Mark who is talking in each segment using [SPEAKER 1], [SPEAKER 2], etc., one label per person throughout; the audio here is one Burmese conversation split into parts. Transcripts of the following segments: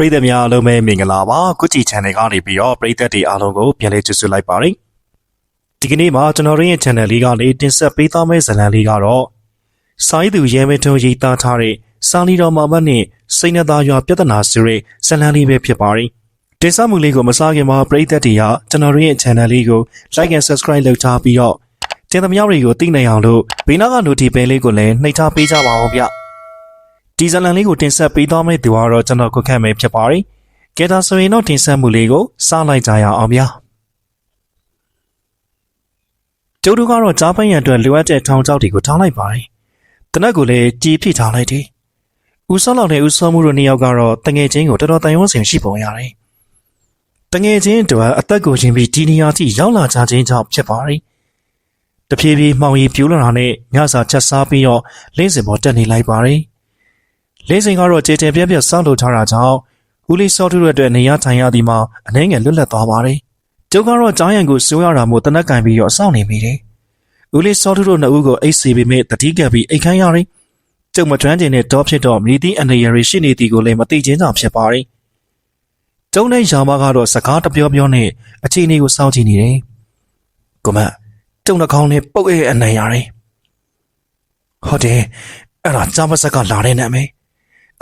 [SPEAKER 1] ပရိသတ်များအားလုံးပဲမင်္ဂလာပါကုချီ channel ကနေပြီးတော့ပရိသတ်တွေအားလုံးကိုပြန်လည်ကြိုဆိုလိုက်ပါတယ်ဒီကနေ့မှာကျွန်တော်တို့ရဲ့ channel လေးကနေတင်ဆက်ပေးသွားမယ့်ဇာတ်လမ်းလေးကတော့စာရေးသူရဲမဲထုံးရေးသားထားတဲ့စာလီတော်မာမတ်နဲ့စိတ်နှသားရွာပြဿနာဆိုတဲ့ဇာတ်လမ်းလေးပဲဖြစ်ပါတယ်တင်ဆက်မှုလေးကိုမစားခင်မှာပရိသတ်တွေကကျွန်တော်တို့ရဲ့ channel လေးကို like and subscribe လုပ်ထားပြီးတော့တင်သမျှတွေကိုသိနိုင်အောင်လို့ဘေးနားက notification လေးကိုလည်းနှိပ်ထားပေးကြပါဦးဗျ ဒီဇာတ်လမ်းလေးကိုတင်ဆက်ပေးသွားမယ့်သူကတော့ကျွန်တော်ကိုခန့်မဲဖြစ်ပါတယ်ကဲဒါဆိုရင်တော့တင်ဆက်မှုလေးကိုစလိုက်ကြရအောင်ဗျာကျုပ်တို့ကတော့ကြားပန်းရံအတွက်လိုအပ်တဲ့ထောင်ချောက်တွေကိုထားလိုက်ပါတယ်တနက်ကိုလည်းကြည်ဖြစ်ထားလိုက်တယ်ဦးစောလောက်နဲ့ဦးစောမှုတို့နှစ်ယောက်ကတော့တငယ်ချင်းကိုတော်တော်တန်ရုံးစင်ရှိပုံရတယ်တငယ်ချင်းတို့အသက်ကိုချင်းပြီးဒီနေရာထိရောက်လာကြခြင်းကြောင့်ဖြစ်ပါတယ်တဖြည်းဖြည်းမှောင်ရီပြိုးလာတာနဲ့ညစာချက်စားပြီးတော့လင်းစင်ပေါ်တက်နေလိုက်ပါတယ် လင်းစင်ကတော့ကြေတယ်ပြက်ပြက်စောင့်လို့ထားတာကြောင့်ဦးလေးစောထုတို့အတွက်နေရထိုင်ရသည်မှာအနှဲငယ်လွတ်လပ်သွားပါတယ်ကျုပ်ကတော့ကြားရံကိုစိုးရတာမို့တနက်ကင်ပြီးတော့စောင့်နေမိတယ်ဦးလေးစောထုတို့နှစ်ဦးကိုအိတ်စီပေမဲ့တတိကပ်ပြီးအိတ်ခမ်းရတယ်ကျုပ်မကျွမ်းကျင်တဲ့တော့ဖြစ်တော့မြည်သည့်အနေရည်ရှိနေသည်ကိုလည်းမသိချင်းကြောင့်ဖြစ်ပါတယ်ကျုံနဲ့ရာမကတော့စကားတပြောပြောနဲ့အခြေအနေကိုစောင့်ကြည့်နေတယ်ကိုမကျုံနှာခေါင်းနဲ့ပုတ်ရဲ့အနေရတယ်ဟုတ်တယ်အဲ့ဒါကြားမဆက်ကလာတဲ့နာမည်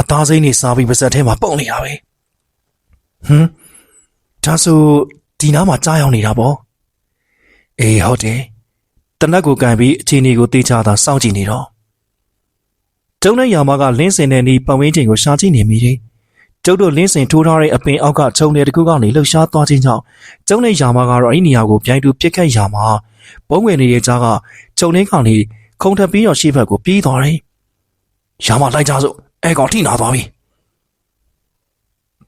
[SPEAKER 1] အသားစိမ့်နေစားပြီးပါဇက်ထဲမှာပုံနေတာပဲဟမ်ဒါဆိုဒီနားမှာကြားရောက်နေတာပေါ့အေးဟုတ်တယ်တနက်ကိုကန်ပြီးအခြေအနေကိုသိချတာစောင့်ကြည့်နေတော့ကျုံနဲ့ယာမကလင်းစင်တဲ့နီးပတ်ဝန်းကျင်ကိုရှာကြည့်နေမိတယ်ကျုပ်တို့လင်းစင်ထိုးထားတဲ့အပင်အောက်ကခြုံတဲ့တကူကနေလှုပ်ရှားသွားခြင်းကြောင့်ကျုံနဲ့ယာမကတော့အဲ့ဒီနေရာကိုပြိုင်တူပြစ်ခတ်ယာမဘုံဝင်နေတဲ့ကြားကကျုံလေးကောင်လေးခုံထပ်ပြီးတော့ရှေ့ဘက်ကိုပြေးသွားတယ်ယာမလိုက်ကြစို့ အဲကောင်ထိနာသွားပြီ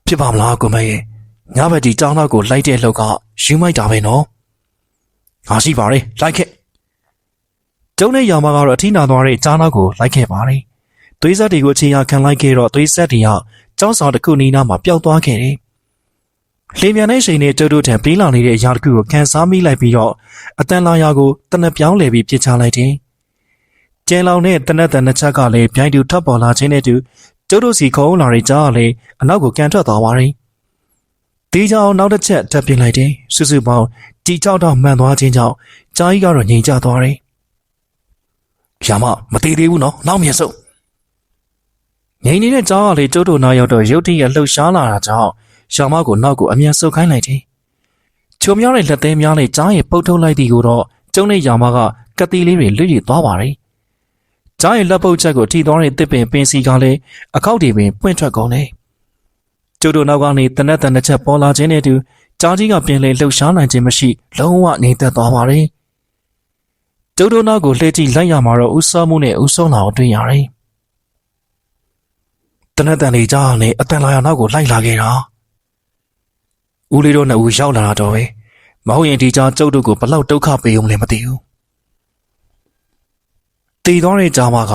[SPEAKER 1] ဖြစ်ပါမလားကိုမရဲ့ညဘက်ဒီတောင်းတော့ကိုလိုက်တဲ့လှုပ်ကယူမိုက်တာပဲနော်ငါရှိပါတယ်လိုက်ခဲ့ကျုံနဲ့ယာမကတော့အထိနာသွားတဲ့ကြားနောက်ကိုလိုက်ခဲ့ပါတယ်သွေးဆက်တွေကိုခြေရာခံလိုက်ခဲ့တော့သွေးဆက်တွေကကျောင်းဆောင်တစ်ခုနီးနားမှာပျောက်သွားခဲ့တယ်လင်းမြန်တဲ့ချိန်နဲ့ကျုပ်တို့ထံပြေးလာနေတဲ့အရာတစ်ခုကိုကန်စားမိလိုက်ပြီးတော့အတန်လာရာကိုတနက်ပြောင်းလဲပြီးပြစ်ချလိုက်တယ် ကျဲလောင်တဲ့တနက်တန်နှစ်ချက်ကလည်းပြိုင်တူထပ်ပေါ်လာခြင်းနဲ့တူကျုပ်တို့စီခုံးလာတဲ့ကြားကလည်းအနောက်ကိုကန်ထွက်သွားပါတယ်။ဒီကြောင်နောက်တစ်ချက်တက်ပြင်းလိုက်တယ်။စုစုပေါင်းကြည်ကြောက်တော့မှန်သွားခြင်းကြောင့်ကြားကြီးကတော့ငြိမ်ကျသွားတယ်။ရမမသေးသေးဘူးနော်။နောက်မြင်စုပ်ငြိမ်နေတဲ့ကြားကလည်းကျုပ်တို့နောက်ရောက်တော့ရုတ်တရက်လှုပ်ရှားလာတာကြောင့်ရမကိုနောက်ကိုအမြန်ဆုပ်ခိုင်းလိုက်တယ်။ချုံများတဲ့လက်သေးများနဲ့ကြားရဲ့ပုတ်ထုတ်လိုက်သည်ကိုတော့ကျုံနဲ့ရမကကတိလေးတွေလွတ်ရသွားပါတယ်။ ကြားရဲ့လက်ပုတ်ချက်ကိုထိသွားတဲ့တစ်ပင်ပင်စီကလည်းအခောက်တွေပင်ပွင့်ထွက်ကုန်တယ်။ကျုပ်တို့နောက်ကနေတနက်တန်တစ်ချက်ပေါ်လာခြင်းနဲ့တူကြားကြီးကပြင်လေလှုပ်ရှားနိုင်ခြင်းမရှိလုံးဝနေသက်သွားပါတယ်။ကျုပ်တို့နောက်ကိုလှည့်ကြည့်လိုက်ရမှာတော့ဥစောမှုနဲ့ဥဆုံးလာကိုတွေ့ရတယ်။တနက်တန်လေးကြားနဲ့အတန်လာရနောက်ကိုလိုက်လာခဲ့တာ။ဦးလေးတို့နှစ်ဦးရောက်လာတော့ပဲ။မဟုတ်ရင်ဒီကြားကျုပ်တို့ကိုဘလောက်ဒုက္ခပေးုံလည်းမသိဘူး။ တည်သွားတဲ့ကြားမှာက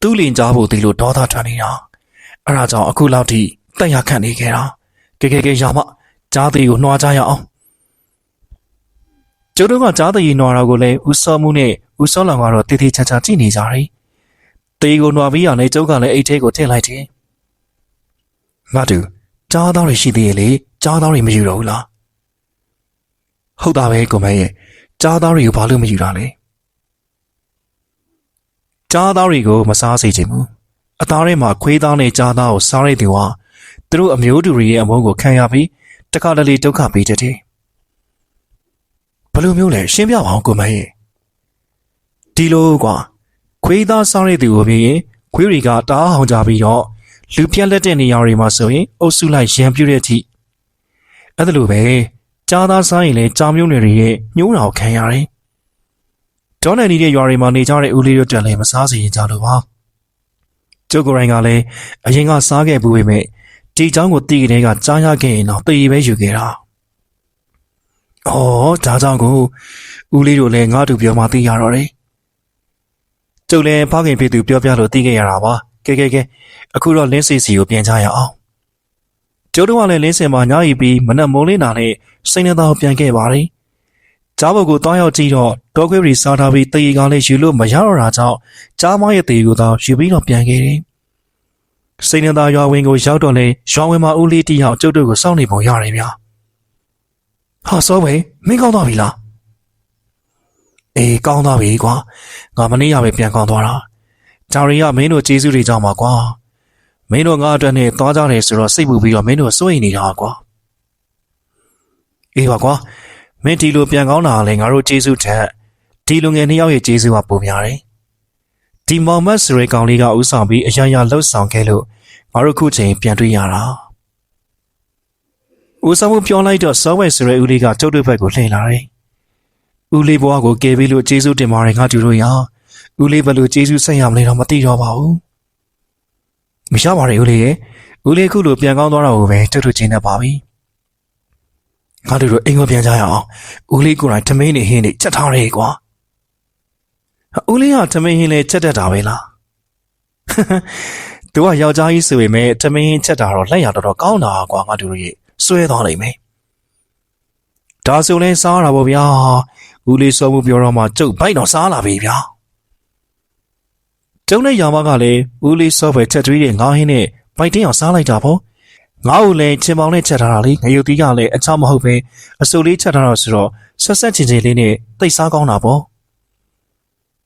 [SPEAKER 1] သူ့လင်ကြားဖို့ဒီလိုဒေါသထွက်နေတာ။အဲဒါကြောင့်အခုလောက်ထိတက်ရခန့်နေခဲ့တာ။ကဲကဲကဲရမကြားသေးကိုနှွားကြရအောင်။ကျုပ်တို့ကကြားသေးနှွားတာကိုလည်းဦးစောမှုနဲ့ဦးစောလောင်ကတော့တည်တည်ချာချာကြည့်နေကြတယ်။တေးကိုနှွားပြီးရနေကျုပ်ကလည်းအိတ်ထဲကိုထည့်လိုက်တယ်။ငါတူကြားသားတွေရှိသေးရဲ့လေကြားသားတွေမယူတော့ဘူးလား။ဟုတ်တာပဲကိုမရဲ့ကြားသားတွေကိုဘာလို့မယူတာလဲ။ ကြားသားတွေကိုမစားစေချင်ဘူး။အသားထဲမှာခွေးသားနဲ့ကြားသားကိုစားရတဲ့သူဟာသူတို့အမျိုးတူတွေရဲ့အမုန်းကိုခံရပြီးတခါတလေဒုက္ခပေးတတ်တယ်။ဘယ်လိုမျိုးလဲရှင်းပြပါအောင်ကိုမရဲ့။ဒီလိုကွာခွေးသားစားရတဲ့သူကိုမြင်ရင်ခွေးတွေကတားအောင်ကြပြီးတော့လူပြက်လက်တဲ့နေရာတွေမှာဆိုရင်အုပ်စုလိုက်ရံပြူတဲ့အထိအဲ့ဒါလိုပဲကြားသားစားရင်လည်းကြားမျိုးနွယ်တွေရဲ့ညှိုးတာကိုခံရတယ်။ ဒေါနယ်နေတဲ့ရွာတွေမှာနေကြတဲ့ဦးလေးတို့တက်လည်းမစားစေရင်ကြလို့ပါ။ကျုပ်ကိုယ်တိုင်ကလည်းအရင်ကစားခဲ့ဘူးပေမဲ့ဒီเจ้าကိုတီးကလေးကကြားရခဲ့ရင်တော့တည်ပဲယူခဲ့တာ။အော်ဒါကြောင့်ကိုဦးလေးတို့လည်းငါ့တူပြောမှသိရတော့တယ်။ကျုပ်လည်းဖခင်ဖြစ်သူပြောပြလို့သိခဲ့ရတာပါ။ကဲကဲကဲအခုတော့လင်းစီစီကိုပြန်ကြရအောင်။ကျိုးတော့လည်းလင်းစင်မှာညရီပြီးမနက်မိုးလင်းတာနဲ့စိတ်နှသားပြန်ခဲ့ပါတယ်။ ကြားဘုတ်ကိုတောင်းရောက်ကြည့်တော့ဒေါခွေးရီစားထားပြီးတရီကလည်းယူလို့မရတော့တာကြောင့်ကြားမရဲ့တရီကိုတော့ယူပြီးတော့ပြန်ခဲ့တယ်စိန်နသာရွာဝင်ကိုရောက်တော့လေရွာဝင်မှာဦးလေးတီယောက်ကျုပ်တို့ကိုစောင့်နေပုံရတယ်ဗျာဟာစောပဲမင်းကောင်းသွားပြီလားအေးကောင်းသွားပြီကွာငါမနေ့ကပဲပြန်ကောင်းသွားတာဂျာရီကမင်းတို့ကျေးဇူးတွေကြောင့်ပါကွာမင်းတို့ငါအတွက်နဲ့သွားကြတယ်ဆိုတော့စိတ်ပူပြီးတော့မင်းတို့စိုးရိမ်နေတာကွာအေးပါကွာ မင်းဒီလိုပြန်ကောင်းတာကလည်းငါတို့ကျေးဇူးထက်ဒီလူငယ်နှစ်ယောက်ရဲ့ကျေးဇူးကပုံများတယ်ဒီမောင်မတ်စရေကောင်လေးကဥဆောင်ပြီးအရန်ရလှုပ်ဆောင်ခဲ့လို့ငါတို့ခုချိန်ပြန်တွေ့ရတာဦးဆောင်မှုပြောလိုက်တော့စောဝဲစရေဦးလေးကကျုပ်တို့ဘက်ကိုလှည့်လာတယ်ဦးလေးဘွားကိုကယ်ပြီးလို့ကျေးဇူးတင်ပါတယ်ငါတို့တို့ရဦးလေးဘယ်လိုကျေးဇူးဆက်ရမလဲတော့မသိတော့ပါဘူးမရပါနဲ့ဦးလေးရဲ့ဦးလေးခုလိုပြန်ကောင်းသွားတာကိုပဲတွတ်တွတ်ချင်းနေပါပြီ ငါတို့တို့အိမ်ကိုပြန်ကြရအောင်ဦးလေးကိုယ်တိုင်ထမင်းနေဟင်းနေချက်ထားတယ်ကွာဦးလေးကထမင်းဟင်းလေးချက်တတ်တာပဲလားသူကယောက်ျားကြီးဆိုပေမဲ့ထမင်းဟင်းချက်တာတော့လက်ရတော်တော်ကောင်းတာကွာငါတို့ရဲ့စွဲသွားနိုင်မယ်ဒါဆိုလဲစားရတာပေါ့ဗျာဦးလေးစောမှုပြောတော့မှကျုပ်ဘိုက်တော့စားလာပြီဗျာကျုံနဲ့ယာမကလည်းဦးလေးစောပဲချက်သွေးတဲ့ငါးဟင်းနဲ့ဘိုက်တင်းအောင်စားလိုက်တာပေါ့ ငါ့ကိုလည်းချင်ပေါင်နဲ့ချက်ထားတာလေငရုတ်သီးကလည်းအချမဟုတ်ပဲအစိုးလေးချက်ထားတော့ဆိုတော့ဆက်ဆက်ချင်းချင်းလေးနဲ့တိတ်စားကောင်းတာပေါ့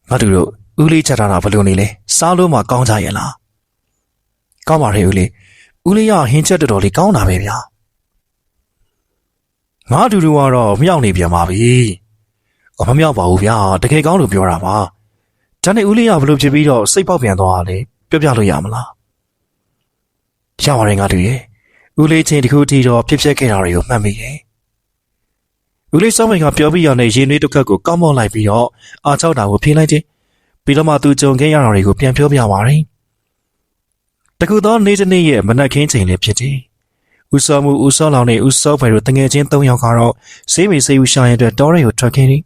[SPEAKER 1] ငါတို့တို့ဦးလေးချက်ထားတာဘယ်လိုနေလဲစားလို့မှကောင်းကြရဲ့လားကောင်းပါရဲ့ဦးလေးဦးလေးကဟင်းချက်တော်တော်လေးကောင်းတာပဲဗျာငါအတူတူကတော့မြောက်နေပြန်ပါပြီအမမြောက်ပါဘူးဗျာတကယ်ကောင်းလို့ပြောတာပါဒါနဲ့ဦးလေးကဘယ်လိုဖြစ်ပြီးတော့စိတ်ပေါက်ပြန်သွားတာလဲပြောပြလို့ရမလားရပါတယ်ငါတို့ရဲ့ ဦးလေးချင်းတခုတည်းတော့ဖြစ်ဖြစ်ခဲ့တာတွေကိုမှတ်မိတယ်ဦးလေးစောင်းမိန်ကပြောပြီးရတဲ့ရင်နွေးတစ်ခတ်ကိုကောက်မောက်လိုက်ပြီးတော့အာချောက်တာကိုဖြေလိုက်တယ်ပြီးတော့မှသူကြုံခဲ့ရတာတွေကိုပြန်ပြောပြပါတယ်တကူသောနေ့တစ်နေ့ရဲ့မနက်ခင်းချိန်လေးဖြစ်တယ်ဦးစောမှုဦးစောလောင်နဲ့ဦးစောဖွယ်တို့တငယ်ချင်း၃ယောက်ကတော့စေးမေစေးဦးရှာရဲ့အတွက်တောရဲကိုထွက်ခဲ့တယ်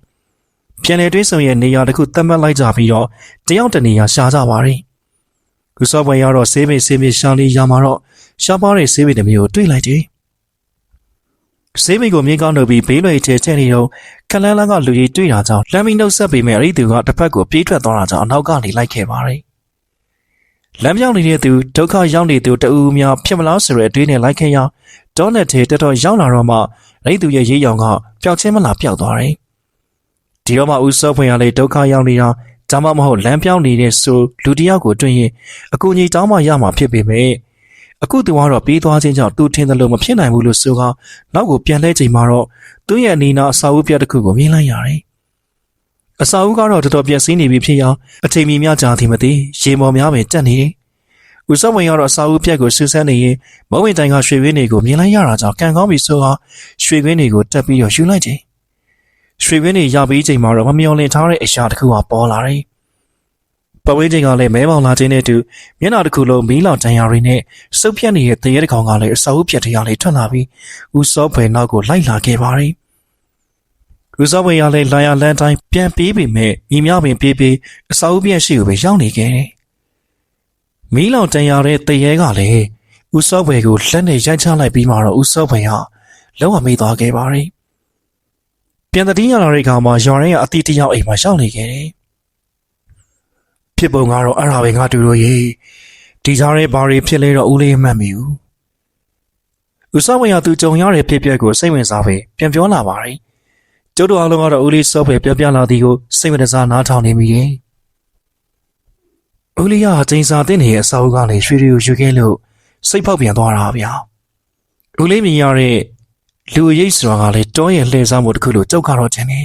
[SPEAKER 1] ပြန်လေတွင်းဆုံရဲ့နေရာတစ်ခုသတ်မှတ်လိုက်ကြပြီးတော့တယောက်တနေရာရှာကြပါတယ်။ကုစောပွင့်ရတော့ဆေးမေဆေးမေရှာလီရမှာတော့ ရှားပါတဲ့ဆေးမေတစ်မျိုးကိုတွေ့လိုက်တယ်။ဆေးမေကိုမြေကောင်းလုပ်ပြီးဘေးလွယ်ချဲချဲနေတော့ခလန်းလန်းကလူကြီးတွေ့တာကြောင့်လမ်းမီနှုတ်ဆက်ပေမဲ့အဲ့ဒီသူကတစ်ဖက်ကိုပြေးထွက်သွားတာကြောင့်အနောက်ကနေလိုက်ခဲ့ပါတယ်။လမ်းပြောင်းနေတဲ့သူဒုက္ခရောက်နေသူတအူးများဖြစ်မလားဆိုတဲ့အတွေးနဲ့လိုက်ခဲ့ရဒေါနယ်ထေတက်တော့ရောက်လာတော့မှအဲ့ဒီသူရဲ့ရေးရောင်ကပျောက်ချင်းမလားပျောက်သွားတယ်။ဒီတော့မှဦးစောဖွင့်ရလေဒုက္ခရောက်နေတာဒါမှမဟုတ်လမ်းပြောင်းနေတဲ့ဆိုလူတစ်ယောက်ကိုတွေ့ရင်အကူကြီးတောင်းမှရမှာဖြစ်ပေမဲ့ အခုသူကတော့ပြေးသွားခြင်းကြောင့်သူထင်တယ်လို့မဖြစ်နိုင်ဘူးလို့ဆိုကနောက်ကိုပြန်လဲချိန်မှာတော့သူ့ရဲ့အနီးနားအစာအုပ်ပြတ်တစ်ခုကိုမြင်လိုက်ရတယ်။အစာအုပ်ကတော့တော်တော်ပြည့်စည်နေပြီဖြစ်ရောအချိန်မီများကြာသည်မသိရေမော်များပဲတက်နေတယ်။ဦးစောဝင်ကတော့အစာအုပ်ပြတ်ကိုစူးစမ်းနေရင်မုံဝင်တိုင်ကရွှေဝင်းတွေကိုမြင်လိုက်ရတာကြောင့်ကံကောင်းပြီဆိုတော့ရွှေဝင်းတွေကိုတက်ပြီးတော့ယူလိုက်တယ်။ရွှေဝင်းတွေရပြီးချိန်မှာတော့မမျော်လင့်ထားတဲ့အရာတစ်ခုကပေါ်လာတယ်။ ပဝင်းချိန်ကလည်းမဲမောင်လာခြင်းနဲ့အတူမျက်နှာတစ်ခုလုံးမီးလောင်တန်ရာတွေနဲ့စုပ်ပြတ်နေတဲ့တရေတစ်ကောင်ကလည်းအစာအုပ်ပြတ်တရားလေးထွက်လာပြီးဦးစောဖွယ်နောက်ကိုလိုက်လာခဲ့ပါတယ်။ဦးစောဖွယ်ရလည်းလာရလန်းတိုင်းပြန်ပြေးပေမဲ့မိများပင်ပြေးပြေးအစာအုပ်ပြတ်ရှိကိုပဲရောက်နေခဲ့တယ်။မီးလောင်တန်ရာတဲ့တရေကလည်းဦးစောဖွယ်ကိုလက်နဲ့ရိုက်ချလိုက်ပြီးမှတော့ဦးစောဖွယ်ကလုံးဝမေ့သွားခဲ့ပါတယ်။ပြန်တတိယလာတဲ့အခါမှာရွာရင်းကအတီးတယောက်အိမ်မှာရောက်နေခဲ့တယ်။ ဖြစ်ပုံကတော့အဲ့ဒါပဲငါတူတို့ရေဒီကြားရဲ့ဘာတွေဖြစ်လဲတော့ဦးလေးမှတ်မိဘူး။ဦးစောဝင်ရသူကြုံရတဲ့ဖြစ်ပျက်ကိုစိတ်ဝင်စားပဲပြန်ပြောလာပါတယ်။ကျုပ်တို့အားလုံးကတော့ဦးလေးစောပဲပြောပြလာသည်ကိုစိတ်ဝင်စားနားထောင်နေမိရဲ့။ဦးလေးကချိန်စာတင်နေတဲ့အစာအုပ်ကလည်းရွှေတွေကိုယူခဲ့လို့စိတ်ဖောက်ပြန်သွားတာဗျာ။ဦးလေးမြင်ရတဲ့လူရိပ်စွာကလည်းတောရဲ့လှည့်စားမှုတစ်ခုလိုကြောက်ကတော့ခြင်းနေ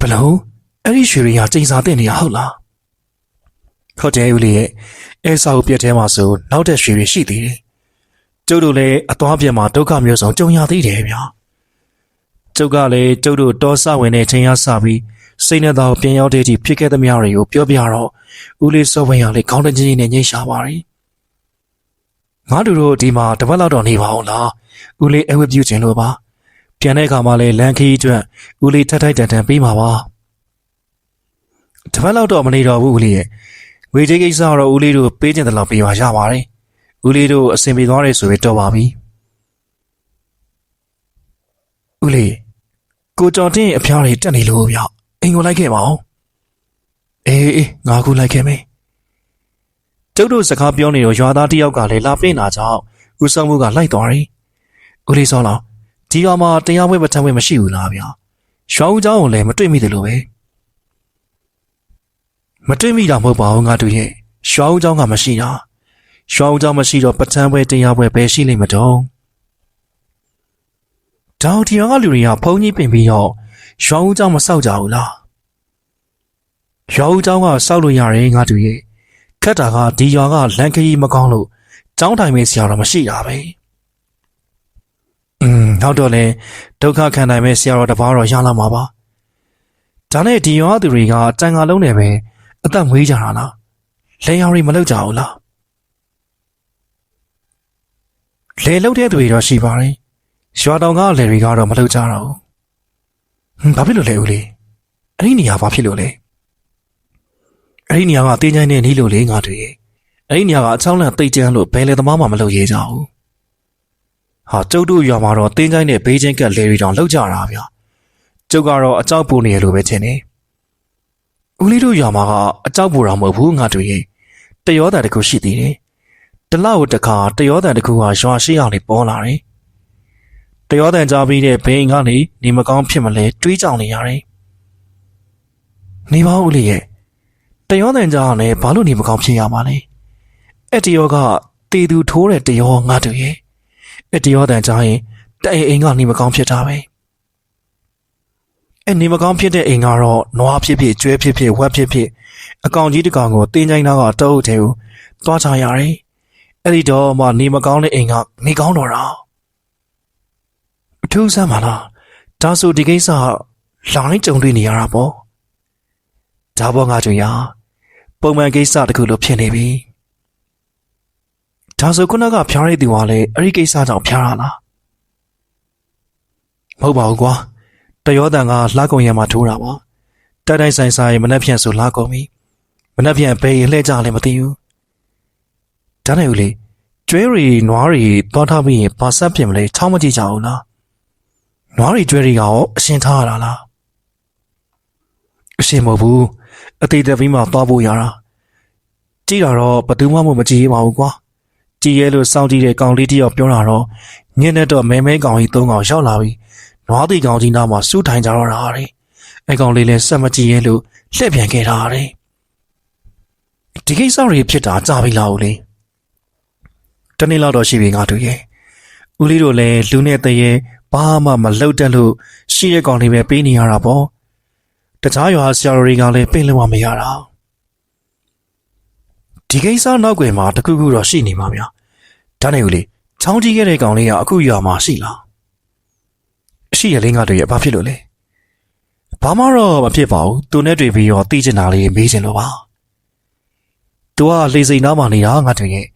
[SPEAKER 1] ဘလို့ အဲ့ဒီရွှေတွေကချိန်စာတင်နေတာဟုတ်လားဟုတ်တယ်ဦးလေးရဲ့အဲစာကိုပြက်ထဲမှာဆိုနောက်တဲ့ရွှေတွေရှိသေးတယ်ကျုပ်တို့လည်းအသွားပြက်မှာဒုက္ခမျိုးစုံကြုံရသေးတယ်ဗျာကျုပ်ကလည်းကျုပ်တို့တောဆဝင်တဲ့ချိန်ရစပြီးစိတ်နဲ့သာပြန်ရောက်တဲ့အထိဖြစ်ခဲ့သမျှတွေကိုပြောပြတော့ဦးလေးစောဝင်ရလေးခေါင်းတကြီးနဲ့ညှိရှာပါတယ်ငါတို့တို့ဒီမှာတပတ်လောက်တော့နေပါအောင်လားဦးလေးအဝတ်ပြုခြင်းလို့ပါပြန်တဲ့အခါမှာလည်းလန်ခီအတွက်ဦးလေးထက်ထိုက်တန်တန်ပေးမှာပါ တပတ်လောက်တော့မနေတော့ဘူးဦးလေးရဲ့ငွေကြေးကိစ္စတော့ဦးလေးတို့ပေးခြင်းတလောက်ပေးပါရပါတယ်ဦးလေးတို့အဆင်ပြေသွားတယ်ဆိုရင်တော်ပါပြီဦးလေးကိုကြော်တင်းအဖျားတွေတက်နေလို့ဗျအိမ်ကိုလိုက်ခဲ့ပါအောင်အေးအေးငါခုလိုက်ခဲ့မယ် ကျုပ်တို့စကားပြောနေတော့ရွာသားတစ်ယောက်ကလည်းလာပင့်လာကြောင်းဦးစောမှုကလိုက်သွားတယ်ဦးလေးစောလောင်ဒီရွာမှာတရားဝဲပထမဝဲမရှိဘူးလားဗျာရွာဦးเจ้าကိုလည်းမတွေ့မိတယ်လို့ပဲ မတွေ့မိတာမဟုတ်ပါဘူးငါတို့ရဲ့ရွာဦးเจ้าကမရှိတာရွာဦးเจ้าမရှိတော့ပထမဝဲတရားဝဲပဲရှိလိမ့်မတော့တောင်တီရွာကလူတွေကဖုန်းကြီးပင်ပြီးတော့ရွာဦးเจ้าမစောက်ကြဘူးလားရွာဦးเจ้าကစောက်လို့ရတယ်ငါတို့ရဲ့ခက်တာကဒီရွာကလန်ခရီးမကောင်းလို့ကျောင်းတိုင်မေးဆရာတော်မရှိတာပဲอืมနောက်တော့လဲဒုက္ခခံနိုင်မဲ့ဆရာတော်တစ်ပါးတော့ရလာမှာပါဒါနဲ့ဒီရွာသူတွေကတန်ခါလုံးနဲ့ပဲ အသက်မွေးကြတာလားလဲရောင်တွေမလုပ်ကြဘူးလားလေလုတ်တဲ့သူတွေတော့ရှိပါတယ်ရွာတောင်ကလေတွေကတော့မလုပ်ကြတော့ဘူးဟမ်ဘာဖြစ်လို့လဲဦးလေးအဲ့ဒီနေရာဘာဖြစ်လို့လဲအဲ့ဒီနေရာကတင်းချိုင်းနဲ့နီးလို့လေငါတို့ရဲ့အဲ့ဒီနေရာကအချောင်းလန့်တိတ်ကျန်းလို့ဘယ်လေသမားမှမလုပ်ရဲကြဘူးဟာကျုပ်တို့ရွာမှာတော့တင်းချိုင်းနဲ့ဘေးချင်းကလေတွေတောင်လောက်ကြတာဗျာကျုပ်ကတော့အကြောက်ပူနေရလို့ပဲထင်တယ် ဦးလေးတို့ရွာမှာကအကြောက်ပူတာမဟုတ်ဘူးငါတို့ရဲ့တရောတာတစ်ခုရှိသေးတယ်တလောက်တခါတရောတန်တစ်ခုကရွာရှိအောင်လေးပေါ်လာတယ်။တရောတန်ကြားပြီးတဲ့ဘိန်ကနေနေမကောင်းဖြစ်မလဲတွေးကြောင်နေရတယ်။နေပါဦးလေရဲ့တရောတန်ကြားနဲ့ဘာလို့နေမကောင်းဖြစ်ရမှာလဲ။အဲ့တရောကတေသူထိုးတဲ့တရောငါတို့ရဲ့အဲ့တရောတန်ကြားရင်တအိမ်အိမ်ကနေမကောင်းဖြစ်တာပဲ။ အဲ့နေမကောင်းဖြစ်တဲ့အိမ်ကတော့နွားဖြစ်ဖြစ်ကျွဲဖြစ်ဖြစ်ဝက်ဖြစ်ဖြစ်အကောင်ကြီးတစ်ကောင်ကိုတင်းချိုင်းသားကတောအုပ်ထဲကိုသွားချရတယ်။အဲ့ဒီတော့မှနေမကောင်းတဲ့အိမ်ကနေကောင်းတော့တာအထူးဆန်းပါလားဒါဆိုဒီကိစ္စလောင်းလိုက်ကြုံတွေ့နေရတာပေါ့ဒါဘောငါတို့ရပုံမှန်ကိစ္စတခုလို့ဖြစ်နေပြီဒါဆိုခုနကဖျားရတဲ့သူကလည်းအဲ့ဒီကိစ္စကြောင့်ဖျားရလားမဟုတ်ပါဘူးကွာ တရောတန်ကလှကုံရံမှာထိုးတာပါတိုက်တိုက်ဆိုင်ဆိုင်မနှက်ဖြန့်ဆိုလှကုံပြီမနှက်ဖြန့်ဘယ်လှည့်ကြလဲမသိဘူးဒါနဲ့ဦးလေးကျွဲရီနွားရီသွားထားပြီးရင်ဘာဆက်ပြင်မလဲချောင်းမကြည့်ကြဘူးလားနွားရီကျွဲရီကရောအရှင်ထားရတာလားအရှင်မဟုတ်ဘူးအသေးသက်ပြီးမှသွားဖို့ရတာကြည့်တာတော့ဘယ်သူမှမကြည့်ရပါဘူးကွာကြည့်ရဲလို့စောင့်ကြည့်တဲ့ကောင်လေးတယောက်ပြောတာတော့ညနေတော့မဲမဲကောင်ကြီးသုံးကောင်ရောက်လာပြီး နွားတီကောင်ကြီးနားမှာစူးထိုင်ကြတော့တာတဲ့အဲကောင်လေးလည်းစက်မကြည့်ရဲလို့လှည့်ပြန်ခဲ့တာတဲ့ဒီကိစ္စတွေဖြစ်တာကြာပြီလားဦးလေးတနေ့လောက်တော့ရှိပြီငါတို့ရဲ့ဦးလေးတို့လည်းလူနဲ့တရေဘာမှမလှုပ်တတ်လို့ရှိရကောင်လေးပဲပေးနေရတာပေါ့တခြားရွာဆရာတော်တွေကလည်းပင်လို့မရတာဒီကိစ္စနောက်ွယ်မှာတခုခုတော့ရှိနေမှာဗျာဒါနဲ့ဦးလေးချောင်းကြီးခဲ့တဲ့ကောင်လေးကအခုရွာမှာရှိလား ရှိရလေးငါတို့ရဲ့ဘာဖြစ်လို့လဲဘာမှတော့မဖြစ်ပါဘူးသူနဲ့တွေ့ပြီးတော့သိချင်တာလေးမေးချင်လို့ပါသူကလေစိန်နားမှာနေတာငါတို့ရဲ့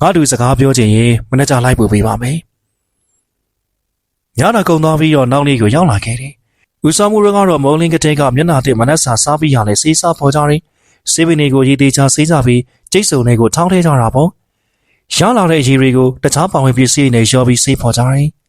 [SPEAKER 1] ငါတို့စကားပြောချင်ရင်မနေ့ကလိုက်ပို့ပေးပါမယ်။ညနာကုံသွားပြီးတော့နောက်နေ့ကိုရောက်လာခဲ့တယ်။ဦးဆောင်မှုရကတော့မုံလင်းကတဲ့ကမျက်နှာတစ်မနက်စာစားပြီးရလဲစေးစားပေါ်ကြတယ်။စေးပင်တွေကိုရေးသေးချစေးကြပြီးကျိတ်စုံတွေကိုထောင်းထဲကြတာပေါ့။ရလာတဲ့ရေတွေကိုတခြားပောင်ဝင်ပစ္စည်းတွေရောပြီးစေးပေါ်ကြတယ်။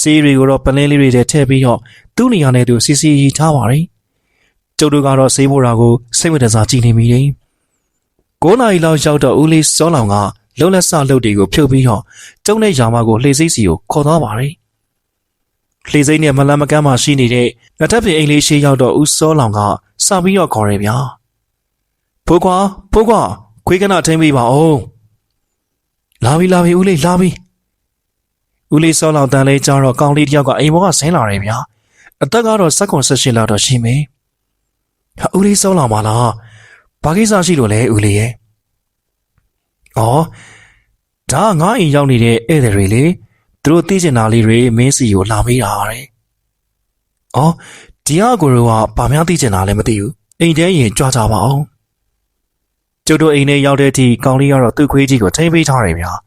[SPEAKER 1] စေးတွေကိုတော့ပလင်းလေးတွေထဲထည့်ပြီးတော့သူ့နေရာနဲ့သူစီစီရီထားပါတယ်။ကျုပ်တို့ကတော့စေးဖို့တာကိုစိတ်ဝင်စားကြည့်နေမိတယ်။9နာရီလောက်ရောက်တော့ဦးလေးစောလောင်ကလုံလက်ဆလှုပ်တွေကိုဖြုတ်ပြီးတော့ကျုံတဲ့ယာမကိုလှေစိတ်စီကိုခေါ်သွားပါတယ်။လှေစိတ်နဲ့မလန်မကမ်းမှရှိနေတဲ့လက်ထပ်ပြင်အိမ်လေးရှိရောက်တော့ဦးစောလောင်ကစပြီးတော့ခေါ်ရဗျာ။ဖိုးကွာဖိုးကွာခွေးကနထိမ့်ပေးပါဦး။လာပြီလာပြီဦးလေးလာပြီ။ ဦးလေးစောလောင်တန်လေးကြားတော့ကောင်းလေးတယောက်ကအိမ်ပေါ်ကဆင်းလာတယ်ဗျာ။အသက်ကတော့စက်ကွန်ဆက်ရှိလောက်တော့ရှိမယ်။ဟာဦးလေးစောလောင်ပါလား။ဘာကိစ္စရှိလို့လဲဦးလေးရဲ့။အော်ဒါငါအိမ်ရောက်နေတဲ့ဧည့်သည်တွေလေသူတို့သိချင်တာလေးတွေမင်းစီကိုလာမေးတာတဲ့။အော်ဒီအကိုရောကဗာများသိချင်တာလည်းမသိဘူး။အိမ်ထဲရင်ကြွားကြပါအောင်။ကျုပ်တို့အိမ်ထဲရောက်တဲ့အထိကောင်လေးကတော့သူ့ခွေးကြီးကိုထိမ့်ပေးထားတယ်ဗျာ။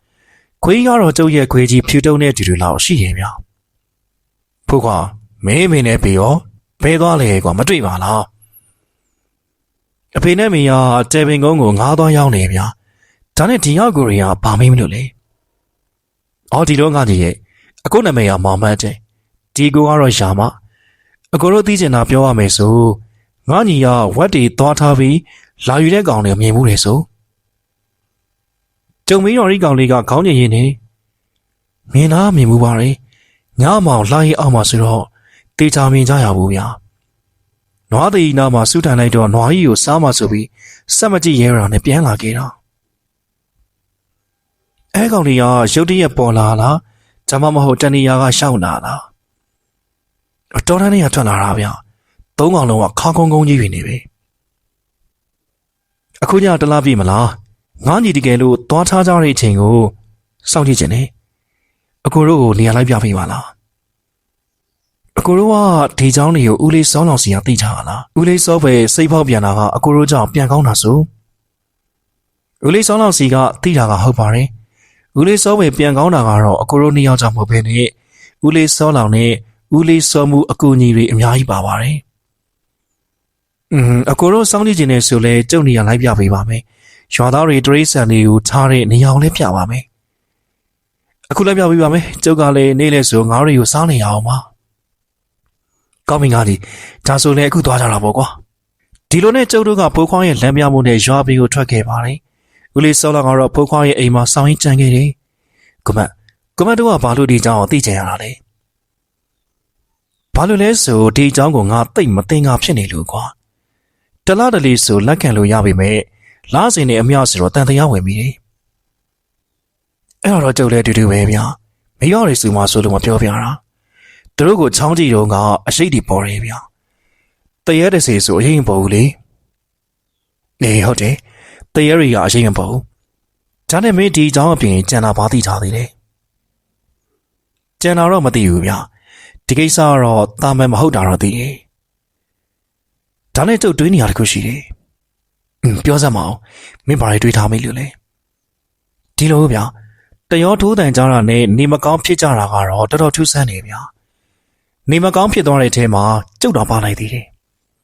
[SPEAKER 1] ခွေးကတော့ကျုပ်ရဲ့ခွေးကြီးဖြူတုံးတဲ့တူတူလောက်ရှိရင်ဗျာ။ဖုခွာမင်းမင်းနဲ့ပြေရောဘဲသွားလေကွာမတွေ့ပါလား။အဖေနဲ့မေကတဲပင်ကုန်းကိုငားသွားရောက်နေဗျာ။ဒါနဲ့ဒီရောက်ကိုရီကဘာမေးမလို့လဲအော်ဒီတော့ငါကြီးရဲ့အကိုနာမည်ကမောင်မတ်တဲ့ဒီကိုကတော့ယာမအကိုတို့သိချင်တာပြောရမယ်ဆိုငါညီကဝက်တီသွားထားပြီးလာယူတဲ့ကောင်တွေမြင်မှုတယ်ဆို ကျုံမင်းတော်ရီကောင်လေးကခေါင်းကျင်ရင်းနေမြင်လားမြင်မှုပါလေညမောင်လှရင်အောင်မှာဆိုတော့တေချာမြင်ကြရဘူးဗျာနွားသေးနာမှာစူးထန်လိုက်တော့နွားကြီးကိုစားမှဆိုပြီးစက်မကြည့်ရဲတာနဲ့ပြန်လာခဲ့တာအဲကောင်လေးကရုတ်တရက်ပေါ်လာလားဒါမှမဟုတ်တဏီယာကရှောက်လာလားအတော်တန်းနေရထွက်လာတာဗျာသုံးကောင်လုံးကခါကုန်းကုန်းကြီးတွေနေပြီအခုညတလားပြီမလား ငါးညီတကယ်လို့သွားထားကြတဲ့အချိန်ကိုစောင့်ကြည့်ခြင်းနဲ့အကိုတို့ကိုနေရာလိုက်ပြပေးပါလားအကိုတို့ကဒီเจ้าနေကိုဦးလေးစောင်းလောင်စီကသိထားလားဦးလေးစောပဲစိတ်ဖောက်ပြန်တာကအကိုတို့ကြောင့်ပြန်ကောင်းတာဆိုဦးလေးစောင်းလောင်စီကသိတာကဟုတ်ပါတယ်ဦးလေးစောပဲပြန်ကောင်းတာကတော့အကိုတို့နှစ်ယောက်ကြောင့်မဟုတ်ဘဲနဲ့ဦးလေးစောလောင်နဲ့ဦးလေးစောမှုအကူအညီတွေအများကြီးပါပါတယ်။อืมအကိုတို့စောင့်ကြည့်ခြင်းနဲ့ဆိုလဲကြုံနေရလိုက်ပြပေးပါမယ်။ ရွာသားတွေတရိษံတွေကိုထားတဲ့နေရာကိုလည်းပြပါမယ်။အခုလည်းပြပေးပါမယ်။ကျုပ်ကလည်းနေလဲဆိုငါတို့တွေကိုစားနေရအောင်ပါ။ကောင်းပြီငါဒီဒါဆိုလည်းအခုသွားကြတာပေါ့ကွာ။ဒီလိုနဲ့ကျုပ်တို့ကဖိုးခွားရဲ့လမ်းပြမှုနဲ့ရွာပြည်ကိုထွက်ခဲ့ပါတယ်။ဦးလေးစောလောင်ကတော့ဖိုးခွားရဲ့အိမ်မှာစောင်းရင်းကြံခဲ့တယ်။ကမတ်ကမတ်တို့ကဘာလို့ဒီအကြောင်းကိုသိချင်ရတာလဲ။ဘာလို့လဲဆိုဒီအကြောင်းကိုငါသိမသိငါဖြစ်နေလို့ကွာ။တလားတလီဆိုလက်ခံလို့ရပြီမဲ့ လားစင်နဲ့အမြောက်ဆိုတော့တန်တရားဝင်ပြီလေ။အဲ့တော့ကျုပ်လည်းတူတူပဲဗျာ။မရောက်ရစုမှဆိုလို့မပြောပြတာ။သူတို့ကိုချောင်းကြည့်တော့ကအရှိတ်တီပေါ်တယ်ဗျာ။တရဲတစေဆိုအရင်ပေါ်ဘူးလေ။နေဟုတ်တယ်။တရဲရီကအရင်ပေါ်ဘူး။ဒါနဲ့မင်းဒီအကြောင်းအပြင်ကြံတာဘာသိထားသေးလဲ။ကြံတာတော့မသိဘူးဗျာ။ဒီကိစ္စကတော့တာမန်မဟုတ်တာတော့သိတယ်။ဒါနဲ့ကျုပ်တွေးနေရတခုရှိတယ်။အင်း ပြောစမ်းမအောင်မင်းဘာတွေတွေးထားမိလို့လဲ။ဒီလိုဗျာတရောထိုးတန်ကြတာနဲ့နေမကောင်းဖြစ်ကြတာကတော့တော်တော်ထူးဆန်းနေဗျာ။နေမကောင်းဖြစ်သွားတဲ့အထဲမှာကျုပ်တော်ပါလိုက်သေးတယ်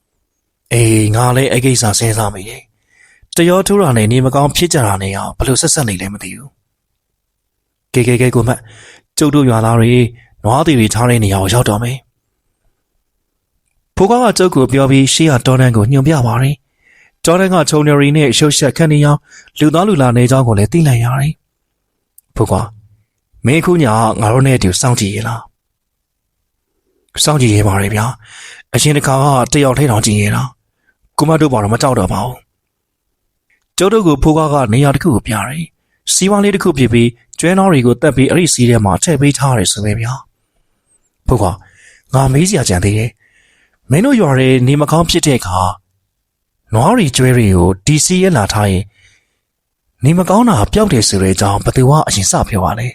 [SPEAKER 1] ။အေးငါလည်းအဲ့ကိစ္စစဉ်းစားမိတယ်။တရောထိုးတာနဲ့နေမကောင်းဖြစ်ကြတာနဲ့ရောဘယ်လိုဆက်ဆက်နေလဲမသိဘူး။ကဲကဲကဲကိုမတ်ကျုပ်တို့ရွာသားတွေနွားသေးတွေထားတဲ့နေရာကိုရောက်တော့မယ်။ဖိုးကောင်းကကျုပ်ကိုပြောပြီးရှေ့ကတော်တန်းကိုညွှန်ပြပါတယ်။ တော်တန်းကချုံနေရီနဲ့ရှုပ်ရှက်ခန့်နေအောင်လူသားလူလာနေကြောင်းကိုလည်းသိလိုက်ရတယ်။ဖိုးကောင်းမင်းခုညငါတို့နဲ့အတူစောင့်ကြည့်ရလား။စောင့်ကြည့်ရပါရဲ့ဗျာ။အရင်တစ်ခါကတယောက်ထဲတောင်ကြည့်ရတာ။ကိုမတ်တို့ဘာတော့မကြောက်တော့ပါဘူး။ကျုပ်တို့ကိုဖိုးကောင်းကနေရာတစ်ခုကိုပြတယ်။စီးပွားလေးတစ်ခုဖြစ်ပြီးကျွဲနောတွေကိုတက်ပြီးအဲ့ဒီစီးထဲမှာထည့်ပေးထားရတယ်ဆိုပဲဗျာ။ဖိုးကောင်းငါမေးစရာကြံသေးတယ်။မင်းတို့ရွာရဲနေမကောင်းဖြစ်တဲ့အခါ နွားရီကျွဲတွေကိုဒီစီရဲလာထားရင်နေမကောင်းတာပျောက်တယ်ဆိုတဲ့အကြောင်းဘသူကအရင်စပြောပါလဲ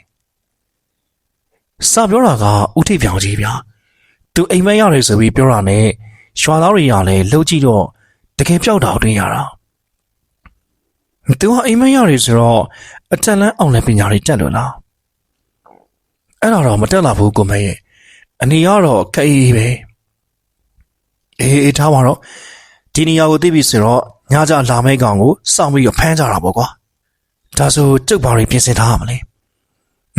[SPEAKER 1] စပြောတာကဥထိပ်ပြောင်ကြီးဗျာသူအိမ်မက်ရတယ်ဆိုပြီးပြောတာနဲ့ရွာသားတွေကလည်းလှုပ်ကြည့်တော့တကယ်ပျောက်တာတွေ့ရတာသူကအိမ်မက်ရတယ်ဆိုတော့အထက်လန်းအောင်လည်းပညာတွေတက်လို့လားအဲ့ဒါတော့မတက်လာဘူးကိုမရဲ့အနေကတော့ခအေးပဲအေးအေးထားပါတော့ ဒီနေရာကိုသိပြီဆိုတော့ညကြလာမဲကောင်ကိုစောင့်ပြီးတော့ဖမ်းကြတာပေါ့ကွာဒါဆိုကျုပ်ဘာတွေပြင်ဆင်ထားရမလဲ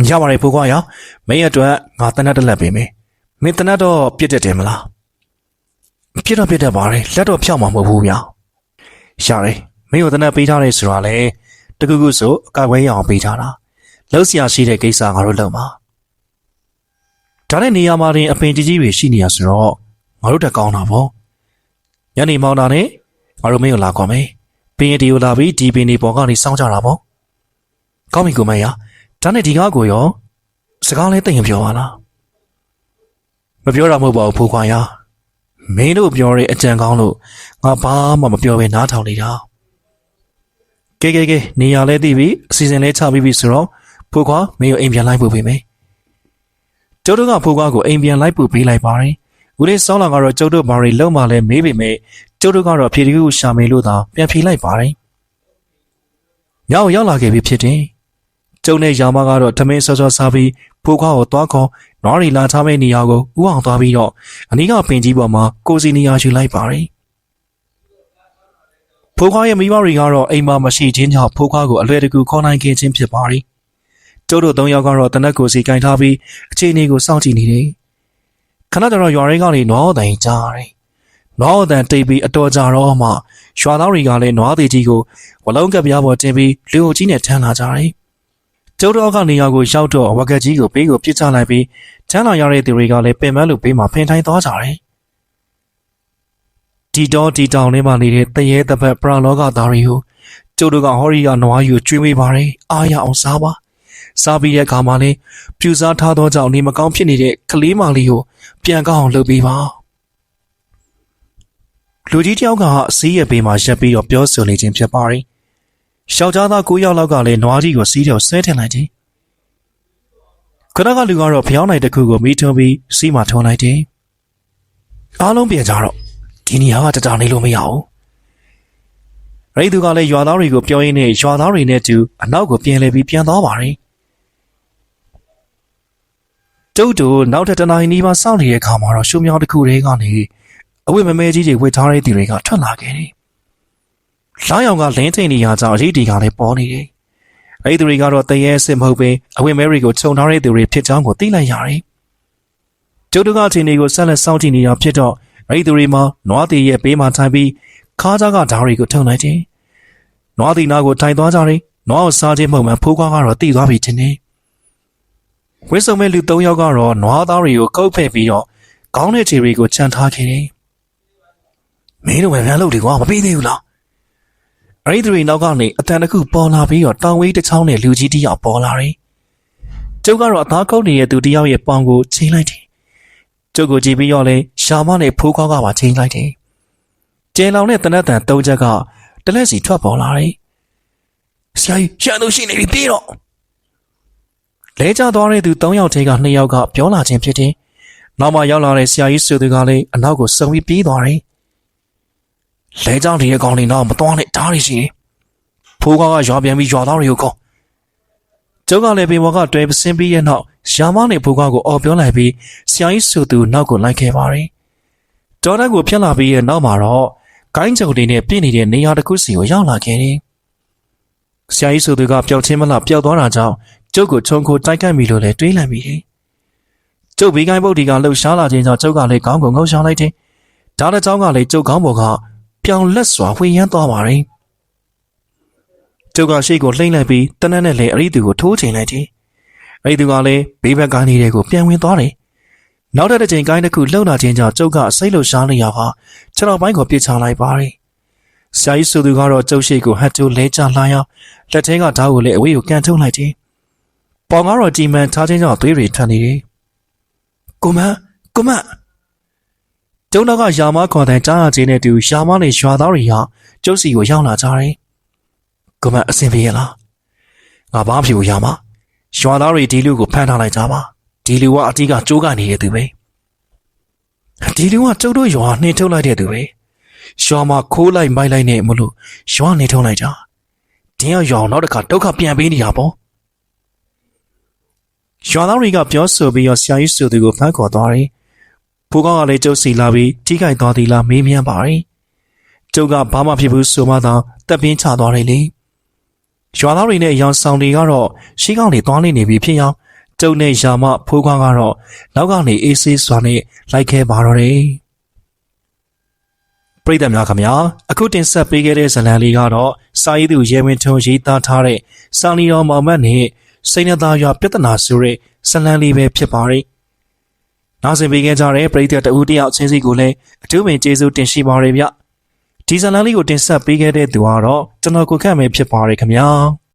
[SPEAKER 1] ရပါတယ်ဖိုးကွာရမင်းအတွက်ငါတနတ်တစ်လက်ပေးမယ်မင်းတနတ်တော့ပြစ်တတ်တယ်မလားပြစ်တော့ပြစ်တတ်ပါတယ်လက်တော့ဖြောက်မှာမဟုတ်ဘူးဗျာရတယ်မင်းကိုတနတ်ပေးထားတယ်ဆိုတာလေတကူကူဆိုအကာကွယ်ရအောင်ပေးထားတာလောက်စရာရှိတဲ့ကိစ္စငါတို့လုပ်မှာဒါနဲ့နေရာမှာတင်အပင်ကြီးကြီးတွေရှိနေရဆိုတော့ငါတို့တက်ကောင်းတာပေါ့ ညနေမောင်းတာနဲ့ငါတို့မင်းကိုလာခေါ်မယ်ပင်ရတီကိုလာပြီးဒီပင်ဒီပေါ်ကနေစောင်းကြတာပေါ့ကောင်းပြီကိုမရဒါနဲ့ဒီကားကိုရောစကားလေးသိရင်ပြောပါလားမပြောတာမဟုတ်ပါဘူးဖိုးခွာရမင်းတို့ပြောတဲ့အကြံကောင်းလို့ငါဘာမှမပြောဘဲနားထောင်နေတာကဲကဲကဲနေရာလဲသိပြီအစီအစဉ်လဲချပြီးပြီဆိုတော့ဖိုးခွာမင်းကိုအိမ်ပြန်လိုက်ပို့ပေးမယ်ကျုပ်တို့ကဖိုးခွာကိုအိမ်ပြန်လိုက်ပို့ပေးလိုက်ပါတယ် ဦးလေးစောင်းလာကတော့ကျုပ်တို့ဘာတွေလုံးမလဲမေးပေမဲ့ကျုပ်တို့ကတော့ဖြေတကူရှာမေလို့သာပြန်ဖြေလိုက်ပါတယ်ညောင်ရောက်လာခဲ့ပြီဖြစ်တယ်ကျုံနဲ့ရာမကတော့ထမင်းစောစောစားပြီးဖိုးခွားကိုသွားခေါ်နွားရီလာထားမဲ့နေရာကိုဥအောင်သွားပြီးတော့အနီးကပင်ကြီးပေါ်မှာကိုစီနေရာယူလိုက်ပါတယ်ဖိုးခွားရဲ့မိဘတွေကတော့အိမ်မှာမရှိခြင်းကြောင့်ဖိုးခွားကိုအလွယ်တကူခေါ်နိုင်ခဲ့ခြင်းဖြစ်ပါတယ်ကျုပ်တို့သုံးယောက်ကတော့တနက်ကိုစီကင်ထားပြီးအခြေအနေကိုစောင့်ကြည့်နေတယ် ခဏတော့ရွာရင်းကနေနွားအတန်ကြားတယ်နွားအတန်တိတ်ပြီးအတော်ကြာတော့မှရွာသားတွေကလည်းနွားသေးကြီးကိုဝလုံးကပ်ပြားပေါ်တင်ပြီးလူအုပ်ကြီးနဲ့ထမ်းလာကြတယ်ကျုပ်တို့ကနေရာကိုရောက်တော့ဝကက်ကြီးကိုဘေးကိုပစ်ချလိုက်ပြီးချမ်းလာရတဲ့သူတွေကလည်းပင်မလို့ဘေးမှာဖင်ထိုင်းသွားကြတယ်ဒီတော့ဒီတောင်ထဲမှာနေတဲ့တရေတပတ်ပရလောကသားတွေကိုကျုပ်တို့ကဟောရီယာနွားယူကျွေးမေးပါတယ်အားရအောင်စားပါ စားပြီးတဲ့အခါမှာလည်းပြူစားထားသောကြောင့်နေမကောင်းဖြစ်နေတဲ့ကလေးမလေးကိုပြန်ကောင်းအောင်လုပ်ပေးပါလူကြီးတယောက်ကစီးရဲ့ဘေးမှာရက်ပြီးတော့ပြောဆိုနေခြင်းဖြစ်ပါတယ်ယောက်ျားသား9ယောက်လောက်ကလည်းနွားကြီးကိုစီးတယ်ဆွဲထင်လိုက်တယ်ခဏကလူကတော့ဖျောင်းနိုင်တစ်ခုကိုမိထုံးပြီးစီးမှထုံးလိုက်တယ်အားလုံးပြန်ကြတော့ဒီနေရာကတတနေလို့မရဘူးရိသူကလည်းရွာသားတွေကိုပြောရင်းနဲ့ရွာသားတွေနဲ့တူအနောက်ကိုပြန်လဲပြီးပြန်သွားပါတယ် ကျုပ်တို့နောက်ထပ်တနင်္လာနေ့မှာစောင့်နေတဲ့အခါမှာတော့ရှုံမြောင်းတစ်ခုတည်းကနေအဝိမမဲကြီးတွေဝစ်ထားတဲ့သူတွေကထွက်လာခဲ့တယ်။လောင်းရောင်ကလင်းထိန်နေရကြောင်းအရေးတီကလည်းပေါ်နေတယ်။အဲဒီသူတွေကတော့တရေစစ်မဟုတ်ပဲအဝိမဲတွေကိုခြုံထားတဲ့သူတွေဖြစ်ကြောင်းကိုသိလိုက်ရတယ်။ကျုပ်တို့ကအချိန်တွေကိုဆက်လက်စောင့်ကြည့်နေတာဖြစ်တော့အဲဒီသူတွေမှာနွားတီရဲ့ဘေးမှာထိုင်ပြီးခါးကြားကဓာတ်တွေကိုထုံလိုက်တယ်။နွားတီနာကိုထိုင်သွားကြတယ်။နွားကိုစားခြင်းမဟုတ်မှဖိုးကွားကတော့တိသွားပြီချင်းနေ။ ဝင်းစုံမဲ့လူ၃ယောက်ကတော့နွားသားတွေကိုကုတ်ဖက်ပြီးတော့ခေါင်းနဲ့ခြေတွေကိုချန်ထားခဲ့တယ်။မင်းတို့ပဲပြန်လုပ်တယ်ကွာမပြီးသေးဘူးလား။အဲ့ဒီတွေနောက်ကနေအတန်တစ်ခုပေါ်လာပြီးတော့တောင်ဝေးတစ်ချောင်းနဲ့လူကြီးတစ်ယောက်ပေါ်လာတယ်။ကျုပ်ကတော့အသားကုတ်နေတဲ့သူတစ်ယောက်ရဲ့ပေါင်ကိုချိန်လိုက်တယ်။ကျုပ်ကိုကြည့်ပြီးတော့လဲရှာမနဲ့ဖိုးခွားကပါချိန်လိုက်တယ်။ကျဲလောင်တဲ့တနက်တန်သုံးချက်ကတလက်စီထွက်ပေါ်လာတယ်။ဆရာကြီးရှာလို့ရှိနေပြီပြေးတော့ လဲကျသွားတဲ့သူ၃ယောက်ထဲက၂ယောက်ကပြောလာခြင်းဖြစ်တယ်။နောက်မှရောက်လာတဲ့ဆရာကြီးဆိုသူကလည်းအနောက်ကိုစုံပြီးပြေးသွားတယ်။လဲကျနေရဲ့ကောင်လေးတော့မသွားနဲ့ဓားရရှိတယ်။ဖိုးကွားကရွာပြန်ပြီးရွာသားတွေကိုခေါ်ကျုပ်ကလည်းပေမော်ကတွဲပစင်းပြီးရဲ့နောက်ရှာမနဲ့ဖိုးကွားကိုအော်ပြောလိုက်ပြီးဆရာကြီးဆိုသူနောက်ကိုလိုက်ခဲ့ပါတယ်။တော်တက်ကိုဖြတ်လာပြီးရဲ့နောက်မှာတော့ကိုင်းကြုံတွေနဲ့ပြည့်နေတဲ့နေရာတစ်ခုစီကိုရောက်လာခဲ့တယ်။ဆရာကြီးဆိုသူကပျောက်ချင်းမလားပျောက်သွားတာကြောင့် ကျုပ်ကိုခြုံခိုတိုက်ခိုက်မိလို့လည်းတွေးလိုက်မိတယ်။ကျုပ်ဘီကိုင်းပုတ်ဒီကလှုပ်ရှားလာခြင်းကြောင့်ကျုပ်ကလည်းခေါင်းကိုငုံဆောင်လိုက်တယ်။ဒါတဲ့ကြောင့်ကလည်းကျုပ်ခေါင်းပေါ်ကပြောင်လက်စွာဝှေ့ရမ်းသွားပါတယ်။ကျုပ်ကရှေ့ကိုလှိမ့်လိုက်ပြီးတနက်နဲ့လည်းအရိသူကိုထိုးချိန်လိုက်တယ်။အရိသူကလည်းဘေးဘက်ကိုင်းလေးတွေကိုပြန်ဝင်သွားတယ်။နောက်တစ်ချိန်ကိုင်းတစ်ခုလှုပ်လာခြင်းကြောင့်ကျုပ်ကစိတ်လှုပ်ရှားနေရပါခြေတော်ပိုင်းကိုပြစ်ချလိုက်ပါတယ်။ဆရာကြီးဆိုသူကတော့ကျုပ်ရှိကိုဟတ်တိုးလဲချလှမ်းရောက်လက်ထဲကဓာတ်ကိုလည်းအဝေးကိုကန်ထုတ်လိုက်တယ်။ ပေါင်ကတော့ကြီးမှန်ထားခြင်းကြောင့်သွေးတွေထွက်နေတယ်။ကိုမန်ကိုမန်ကျုံတော့ကယာမခေါ်တဲ့ကြားရခြင်းနဲ့တူယာမနဲ့ရွာသားတွေဟာကျုပ်စီကိုရောက်လာကြတယ်။ကိုမန်အဆင်ပြေရလား။ငါဘာဖြစ်ဘူးယာမ။ရွာသားတွေဒီလူကိုဖမ်းထားလိုက်ကြပါ။ဒီလူကအတိကကြိုးကနေရသူပဲ။ဒီလူကကျုပ်တို့ရွာနှင်ထုတ်လိုက်တဲ့သူပဲ။ရွာမှာခိုးလိုက်မိုက်လိုက်နေမလို့ရွာနှင်ထုတ်လိုက်ကြ။တင်းရောက်ရွာနောက်တစ်ခါဒုက္ခပြန်ပေးနေတာပေါ့။ ရွာသားတွေကပြောဆိုပြီးတော့ဆရာကြီးဆိုသူကိုဖမ်းခေါ်သွားတယ်။ဖိုးကောင်းကလည်းကျုပ်စီလာပြီးထိခိုက်သွားသည်လားမေးမြန်းပါတယ်။ကျုပ်ကဘာမှဖြစ်ဘူးဆိုမှသာတက်ပင်းချသွားတယ်လေ။ရွာသားတွေနဲ့ရောင်ဆောင်တွေကတော့ရှေးကောင်းတွေသွားနေနေပြီဖြစ်အောင်ကျုပ်နဲ့ယာမဖိုးကောင်းကတော့နောက်ကနေအေးဆေးစွာနဲ့လိုက်ခဲပါတော့တယ်။ပရိသတ်များခင်ဗျာအခုတင်ဆက်ပေးခဲ့တဲ့ဇာတ်လမ်းလေးကတော့စာရေးသူရဲဝင်းထွန်းရေးသားထားတဲ့စာလီတော်မောင်မတ်နဲ့ စိန်နသားရွာပြဿနာဆိုတဲ့ဇာတ်လမ်းလေးပဲဖြစ်ပါတယ်။နောက်ဆက်ပေးခဲ့ကြတဲ့ပရိသတ်တဦးတယောက်ချင်းစီကိုလည်းအထူးပင်ကျေးဇူးတင်ရှိပါရစေဗျ။ဒီဇာတ်လမ်းလေးကိုတင်ဆက်ပေးခဲ့တဲ့သူကတော့ကျွန်တော်ကိုခန့်ပဲဖြစ်ပါရယ်ခင်ဗျာ။